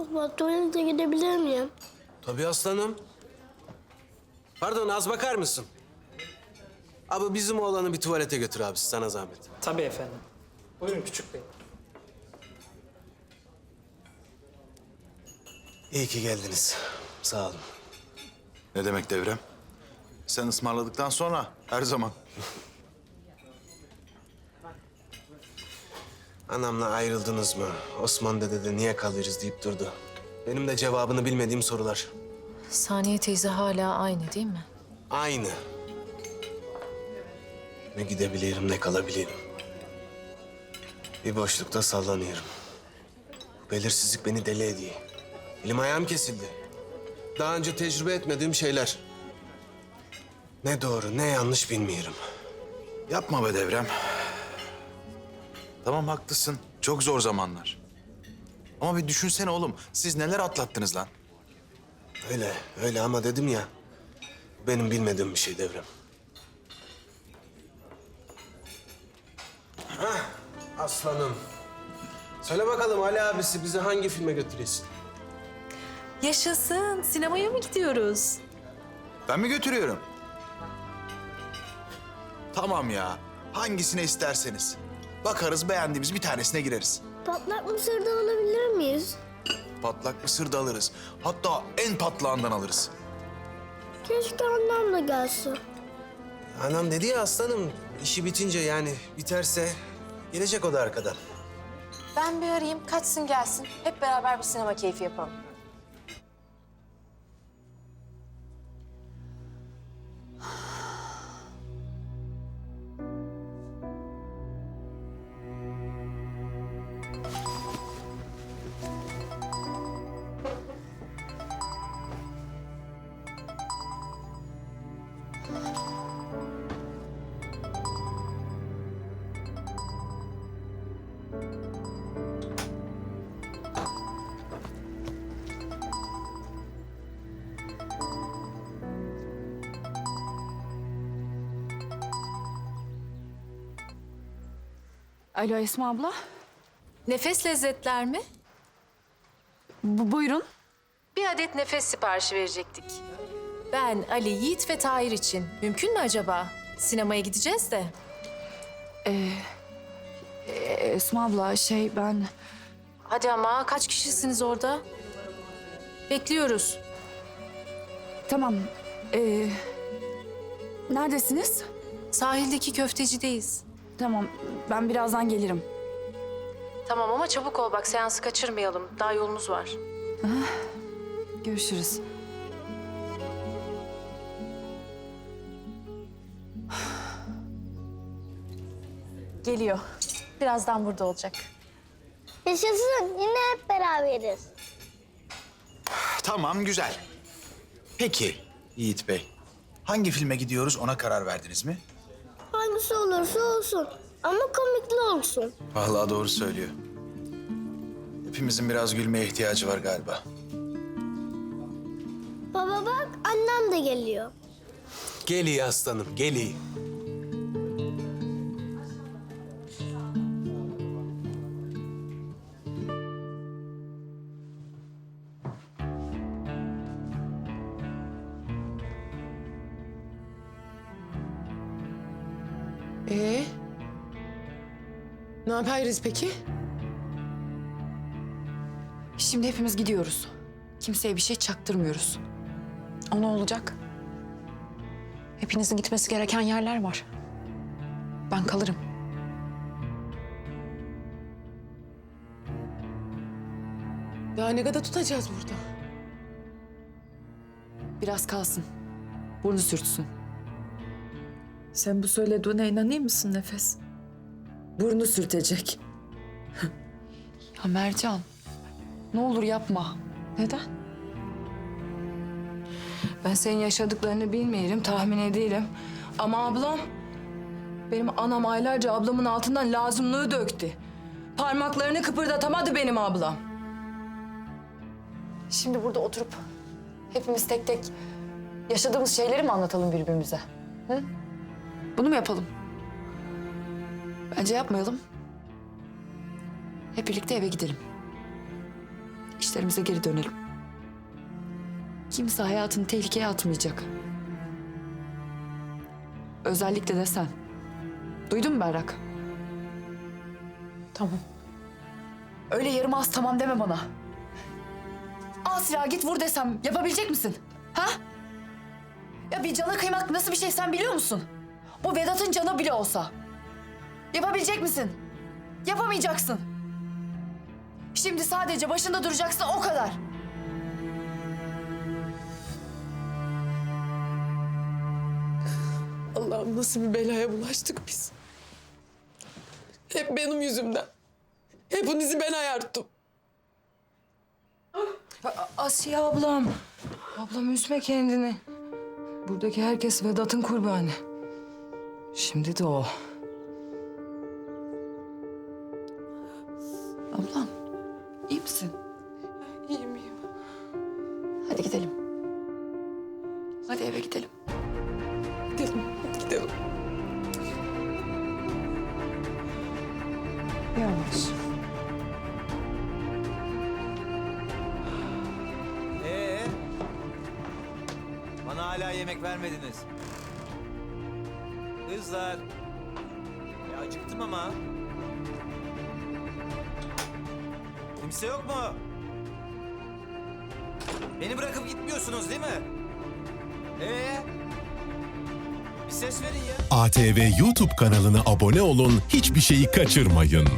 Baba tuvalete gidebilir miyim? Tabii aslanım. Pardon az bakar mısın? Abi bizim oğlanı bir tuvalete götür abi sana zahmet. Tabii efendim. Buyurun küçük bey. İyi ki geldiniz. Sağ olun. Ne demek devrem? Sen ısmarladıktan sonra her zaman. Anamla ayrıldınız mı? Osman dede de niye kalıyoruz deyip durdu. Benim de cevabını bilmediğim sorular. Saniye teyze hala aynı değil mi? Aynı. Ne gidebilirim ne kalabilirim. Bir boşlukta sallanıyorum. Belirsizlik beni deli ediyor. Elim ayağım kesildi. Daha önce tecrübe etmediğim şeyler. Ne doğru ne yanlış bilmiyorum. Yapma be devrem. Tamam haklısın. Çok zor zamanlar. Ama bir düşünsene oğlum. Siz neler atlattınız lan? Öyle öyle ama dedim ya. Benim bilmediğim bir şey devrem. Hah aslanım. Söyle bakalım Ali abisi bizi hangi filme götürüyorsun? Yaşasın. Sinemaya mı gidiyoruz? Ben mi götürüyorum? Tamam ya. Hangisine isterseniz. Bakarız beğendiğimiz bir tanesine gireriz. Patlak mısır da alabilir miyiz? Patlak mısır da alırız. Hatta en patlağından alırız. Keşke annem de gelse. Anam dedi ya aslanım işi bitince yani biterse gelecek o da arkadan. Ben bir arayayım, kaçsın gelsin. Hep beraber bir sinema keyfi yapalım. Alo Esma abla. Nefes lezzetler mi? Bu, buyurun. Bir adet nefes siparişi verecektik. Ben, Ali, Yiğit ve Tahir için. Mümkün mü acaba? Sinemaya gideceğiz de. Ee, Esma abla şey ben... Hadi ama kaç kişisiniz orada? Bekliyoruz. Tamam. Ee, neredesiniz? Sahildeki köftecideyiz. Tamam ben birazdan gelirim. Tamam ama çabuk ol bak seansı kaçırmayalım. Daha yolumuz var. Görüşürüz. Geliyor. Birazdan burada olacak. Yaşasın yine hep beraberiz. Tamam güzel. Peki Yiğit Bey. Hangi filme gidiyoruz ona karar verdiniz mi? Hangisi olursa olsun. Ama komikli olsun. Vallahi doğru söylüyor. Hepimizin biraz gülmeye ihtiyacı var galiba. Baba bak annem de geliyor. Geliyor aslanım geliyor. Ee? Ne yapıyoruz peki? Şimdi hepimiz gidiyoruz. Kimseye bir şey çaktırmıyoruz. O ne olacak? Hepinizin gitmesi gereken yerler var. Ben kalırım. Daha ne kadar tutacağız burada? Biraz kalsın. Burnu sürtsün. Sen bu söylediğine inanıyor musun Nefes? Burnu sürtecek. Ya Mercan. Ne olur yapma. Neden? Ben senin yaşadıklarını bilmiyorum, tahmin edelim. Ama ablam, benim anam aylarca ablamın altından lazımlığı döktü. Parmaklarını kıpırdatamadı benim ablam. Şimdi burada oturup hepimiz tek tek yaşadığımız şeyleri mi anlatalım birbirimize? Bunu mu yapalım? Bence yapmayalım. Hep birlikte eve gidelim. İşlerimize geri dönelim. Kimse hayatını tehlikeye atmayacak. Özellikle de sen. Duydun mu Berrak? Tamam. Öyle yarım az tamam deme bana. Al silahı git vur desem yapabilecek misin? Ha? Ya bir cana kıymak nasıl bir şey sen biliyor musun? Bu Vedat'ın canı bile olsa. Yapabilecek misin? Yapamayacaksın. Şimdi sadece başında duracaksın o kadar. Allah'ım nasıl bir belaya bulaştık biz. Hep benim yüzümden. Hepinizi ben ayarttım. Asiye ablam. Ablam üzme kendini. Buradaki herkes Vedat'ın kurbanı. Şimdi de o. Ablam iyi misin? İyiyim iyiyim. Hadi gidelim. Hadi eve gidelim. Gidelim, hadi gidelim. Yavaş. Ee? Bana hala yemek vermediniz. Kızlar. Ya acıktım ama. Kimse yok mu? Beni bırakıp gitmiyorsunuz değil mi? Ee? Bir ses verin ya. ATV YouTube kanalına abone olun, hiçbir şeyi kaçırmayın.